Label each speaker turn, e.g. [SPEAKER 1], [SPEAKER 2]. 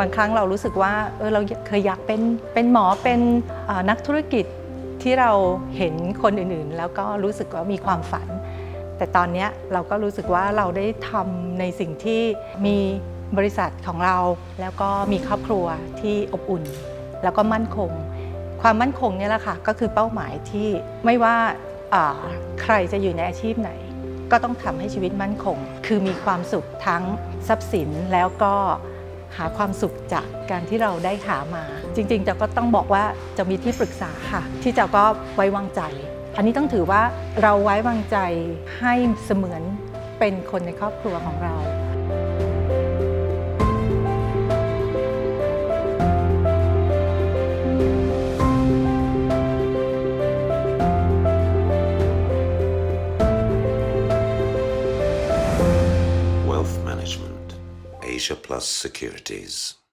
[SPEAKER 1] บางครั้งเรารู้สึกว่าเออเราเคยอยากเป็นเป็นหมอเป็นนักธุรกิจที่เราเห็นคนอื่นๆ แล้วก็รู้สึกว่ามีความฝัน แต่ตอนนี้เราก็รู้สึกว่าเราได้ทำในสิ่งที่มีบริษัทของเรา แล้วก็มีครอบครัวที่อบอุ่น แล้วก็มั่นคง ความมั่นคงนี่แหละค่ะก็คือเป้าหมายที่ไม่ว่าอ่าใครจะอยู่ในอาชีพไหน ก็ต้องทำให้ชีวิตมั่นคง คือมีความสุขทั้งทรัพย์สินแล้วก็หาความสุขจากการที่เราได้หามา จริงๆจะก็ต้องบอกว่าจะมีที่ปรึกษาค่ะ ที่จะก็ไว้วางใจ อันนี้ต้องถือว่าเราไว้วางใจให้เสมือนเป็นคนในครอบครัวของเรา
[SPEAKER 2] Asia Plus Securities.